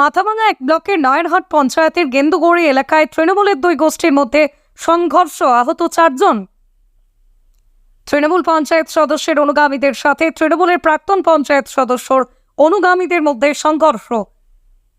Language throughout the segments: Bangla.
মাথাভাঙা এক ব্লকের নয়নহাট পঞ্চায়েতের গেন্দুগড়ি এলাকায় তৃণমূলের দুই গোষ্ঠীর মধ্যে সংঘর্ষ আহত চারজন। তৃণমূল পঞ্চায়েত সদস্যের অনুগামীদের সাথে তৃণমূলের প্রাক্তন পঞ্চায়েত সদস্যর অনুগামীদের মধ্যে সংঘর্ষ।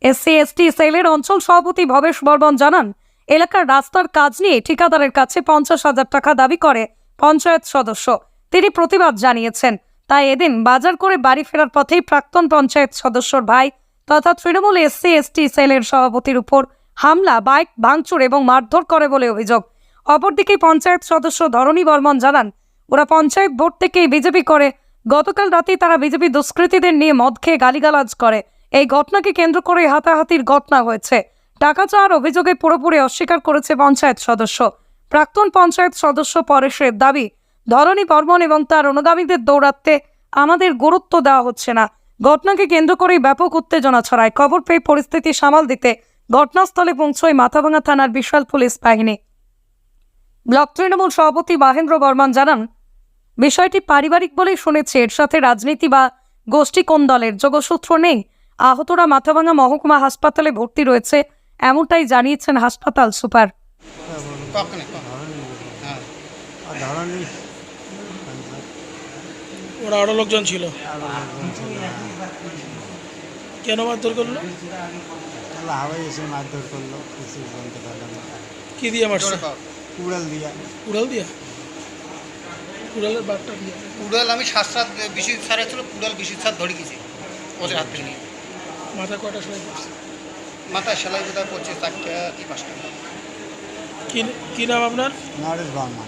এসসি, এসটি, সেলের অঞ্চল সভাপতি ভবেশ বর্মন জানান, এলাকার রাস্তার কাজ নিয়ে ঠিকাদারের কাছে পঞ্চাশ হাজার টাকা দাবি করে পঞ্চায়েত সদস্য। তিনি প্রতিবাদ জানিয়েছেন। তাই এদিন বাজার করে বাড়ি ফেরার পথেই প্রাক্তন পঞ্চায়েত সদস্যর ভাই তথা তৃণমূল এসসি, এসটি, সেলের সভাপতির উপর হামলা, বাইক ভাঙচুর এবং মারধর করে বলে অভিযোগ। অপরদিকে পঞ্চায়েত সদস্য ধরণী বর্মন জানান, ওরা পঞ্চায়েত ভোট থেকেই বিজেপি করে। গতকাল রাতেই তারা বিজেপি দুষ্কৃতীদের নিয়ে মদ খেয়ে গালিগালাজ করে। এই ঘটনাকে কেন্দ্র করে হাতাহাতির ঘটনা হয়েছে। টাকা চাওয়ার অভিযোগে পুরোপুরি অস্বীকার করেছে পঞ্চায়েত সদস্য। প্রাক্তন পঞ্চায়েত সদস্য পরেশের দাবি, ধরণী বর্মন এবং তার অনুগামীদের দৌড়াতে আমাদের গুরুত্ব দেওয়া হচ্ছে না। ঘটনাকে কেন্দ্র করেই ব্যাপক উত্তেজনা ছড়ায়। খবর পেয়ে পরিস্থিতি সামাল দিতে ঘটনাস্থলে পৌঁছয় মাথাভাঙা থানার বিশাল পুলিশ বাহিনী। ব্লক তৃণমূল সভাপতি মহেন্দ্র বর্মন জানান বিষয়টি পারিবারিক বলেই শুনেছে। এর সাথে রাজনীতি বা গোষ্ঠী কোন দলের যোগসূত্র নেই। আহতরা মাথাভাঙা মহকুমা হাসপাতালে ভর্তি রয়েছে এমনটাই জানিয়েছেন হাসপাতাল সুপার। ওরা আরও লোকজন ছিল। কেন মারধর করল? হাওয়াই এসে মারধর করল কিছু বলতে পারলাম না। কি দিয়ে মারছে? জোরে কর কুড়াল দিয়া। উড়াল দিয়া? উড়ালের বাঘটা দিয়ে কুড়াল আমি সাত সাত বিশি সারে ছিল কুড়াল বিশি সাত ধরে গেছি। ওদের হাত থেকে নিয়ে মাথা সেলাই বোধহয় পড়ছে চারটা কি পাঁচটা কি কি নাম আপনার? নরেশ বর্মন